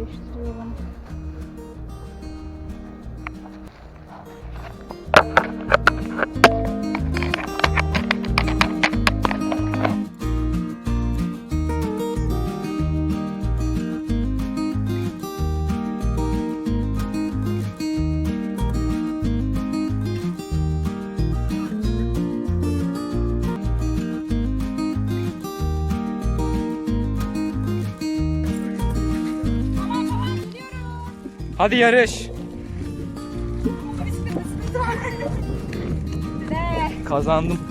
Görüşürüz. Hadi yarış. Kazandım.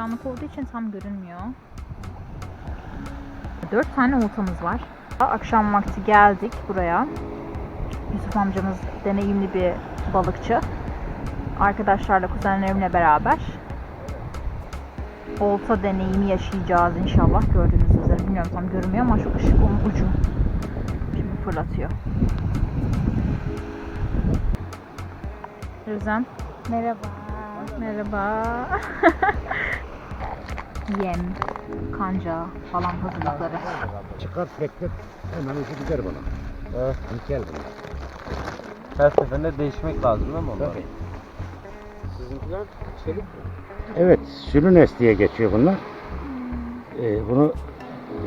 Karanlık olduğu için tam görünmüyor. Dört tane oltamız var. Akşam vakti geldik buraya. Yusuf amcamız deneyimli bir balıkçı. Arkadaşlarla, kuzenlerimle beraber olta deneyimi yaşayacağız inşallah. Gördüğünüz üzere. Bilmiyorum tam görünmüyor ama şu ışık onun ucu. Şimdi fırlatıyor. Özlem. Merhaba. Merhaba. Yem, kanca falan hazırlıkları. Çıkar beklet hemen ucu gider bana. Evet. Nikel bunu. Her seferinde değişmek lazım değil mi onlar? Tabii. Sizinkiler çelik mi? Evet, sülünes diye geçiyor bunlar. Ee, bunu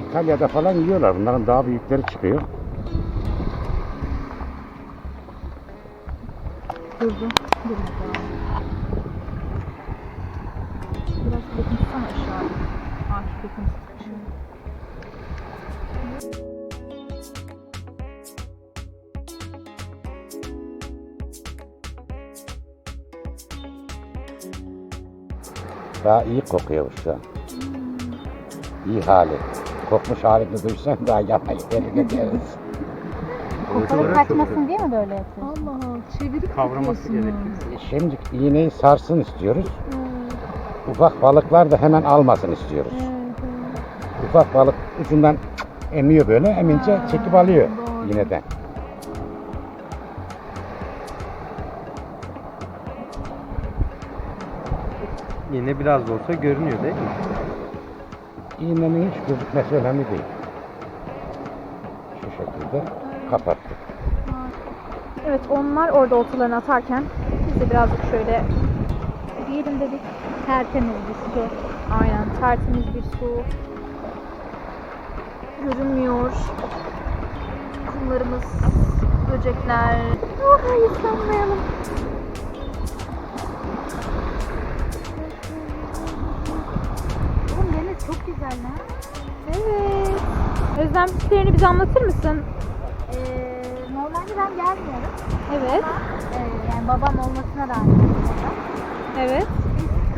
İtalya'da falan yiyorlar. Bunların daha büyükleri çıkıyor. Durdu. Durdu. Biraz dokunsana aşağıya. Akif dokunsana. Daha iyi kokuyor şu an. İyi hali. Kokmuş halini duysan daha yanına gidelim deriz. Kokuları kaçmasın diye mi böyle yapıyorsun? Allah Allah çevirip Kavraması yapıyorsunuz. Şimdi iğneyi sarsın istiyoruz. Ufak balıklar da hemen almasın istiyoruz. Ufak balık ucundan emiyor böyle. Emince çekip alıyor doğru. iğneden. Yine biraz da olsa görünüyor değil mi? İğnenin hiç gözükmesi önemli değil. Şu şekilde kapattık. Evet onlar orada oltalarını atarken biz de birazcık şöyle. Tertemiz bir su. Aynen tertemiz bir su. Görünmüyor. Kumlarımız, böcekler. Oh, ıslanmayalım. Oğlum deniz çok güzel lan. Evet. Özlem fikirlerini bize anlatır mısın? Ee, normalde ben gelmiyorum. Evet. Ee, yani babam olmasına rağmen. Evet.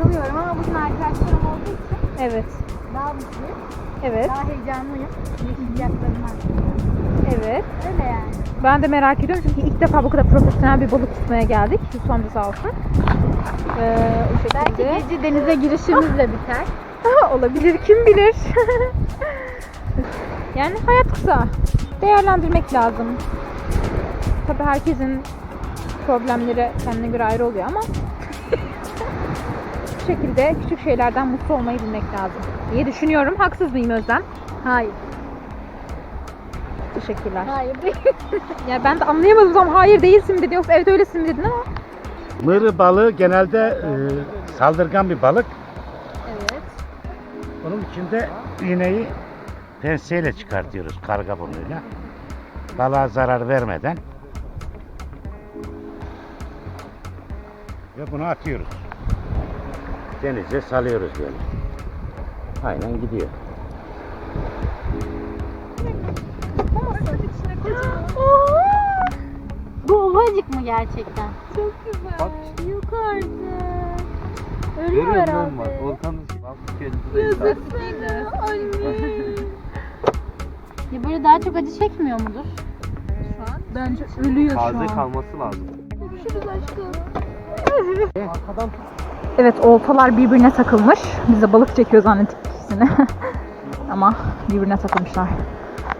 Kalıyorum ama bugün arkadaşlarım olduğu için Evet. daha mutluyum. Evet. Daha heyecanlıyım. Yaşayacaklarımı Evet. Öyle yani. Ben de merak ediyorum çünkü ilk defa bu kadar profesyonel bir balık tutmaya geldik. Yusuf amca sağ olsun. Ee, o Belki şekilde. gece denize girişimizle biter. Olabilir kim bilir. yani hayat kısa. Değerlendirmek lazım. Tabii herkesin problemleri kendine göre ayrı oluyor ama bu şekilde küçük şeylerden mutlu olmayı bilmek lazım diye düşünüyorum. Haksız mıyım Özlem? Hayır. Teşekkürler. Hayır değil. Ya ben de anlayamadım tam hayır değilsin mi dedi yoksa evet öylesin mi dedin ama. Mırı balığı genelde e, saldırgan bir balık. Evet. Onun için de iğneyi penseyle çıkartıyoruz karga burnuyla. Balığa zarar vermeden. Ve bunu atıyoruz. Denize salıyoruz böyle. Aynen gidiyor. Bu ovacık mı gerçekten? Çok güzel. Bak Yok artık. Ölüyor Görüyor herhalde. musun bak? Volkan'ın bak kendisi Ya böyle daha çok acı çekmiyor mudur? Bence ölüyor şu Taze an. kalması lazım. Arkadan tut. Evet oltalar birbirine takılmış. Biz de balık çekiyor zannettik ikisini. Ama birbirine takılmışlar.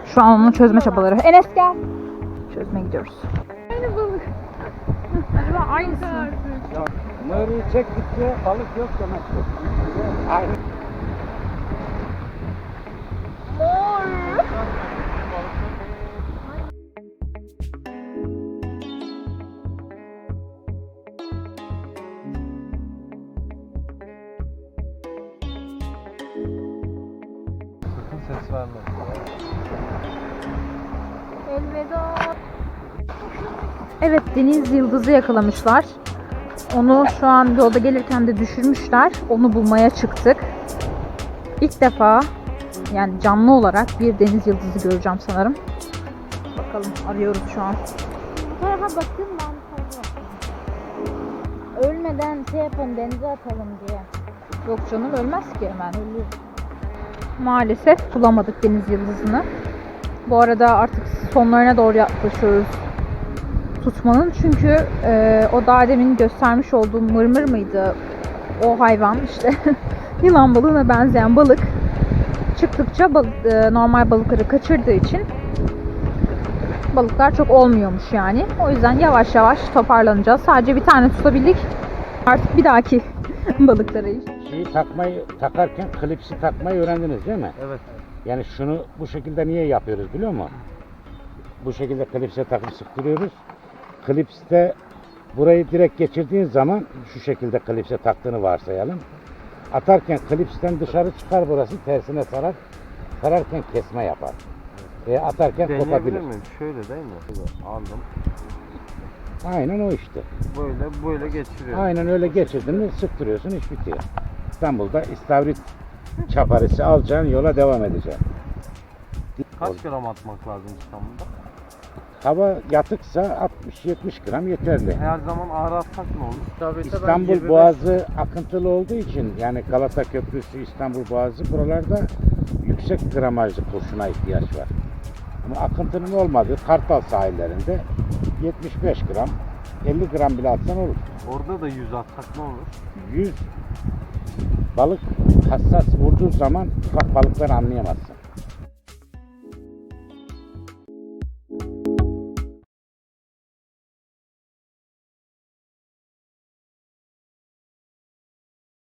Şu an onu çözme çabaları. Enes gel. Çözmeye gidiyoruz. Aynı balık. Acaba aynısı mı? Nuri çektikçe balık yok demek. Aynı. Verme. Elveda. Evet deniz yıldızı yakalamışlar. Onu şu an yolda gelirken de düşürmüşler. Onu bulmaya çıktık. İlk defa yani canlı olarak bir deniz yıldızı göreceğim sanırım. Bakalım arıyoruz şu an. Bu tarafa bakın ben bakayım. Ölmeden şey yapalım denize atalım diye. Yok canım ölmez ki hemen. Maalesef bulamadık deniz yıldızını. Bu arada artık sonlarına doğru yaklaşıyoruz tutmanın. Çünkü e, o daha demin göstermiş olduğum mırmır mıydı? O hayvan işte yılan balığına benzeyen balık çıktıkça balık, e, normal balıkları kaçırdığı için balıklar çok olmuyormuş yani. O yüzden yavaş yavaş toparlanacağız. Sadece bir tane tutabildik. Artık bir dahaki balıklara iş. Şeyi takmayı takarken klipsi takmayı öğrendiniz değil mi? Evet. Yani şunu bu şekilde niye yapıyoruz biliyor musun? Bu şekilde klipse takıp sıktırıyoruz. Klipste burayı direkt geçirdiğin zaman şu şekilde klipse taktığını varsayalım. Atarken klipsten dışarı çıkar burası tersine sarar. Sararken kesme yapar. Ve atarken Deneyebilir kopabilir. miyim? Şöyle değil mi? Şöyle aldım. Aynen o işte. Böyle böyle geçiriyorum. Aynen öyle geçirdin mi sıktırıyorsun iş bitiyor. İstanbul'da istavrit çaparisi alacaksın yola devam edeceksin. Kaç gram atmak lazım İstanbul'da? Hava yatıksa 60-70 gram yeterli. Her zaman ağır atsak ne olur? İstanbul Boğazı akıntılı olduğu için yani Galata Köprüsü, İstanbul Boğazı buralarda yüksek gramajlı kurşuna ihtiyaç var. Ama akıntının olmadığı Kartal sahillerinde 75 gram, 50 gram bile atsan olur. Orada da 100 atsak ne olur? 100 balık hassas vurduğu zaman ufak balıkları anlayamazsın.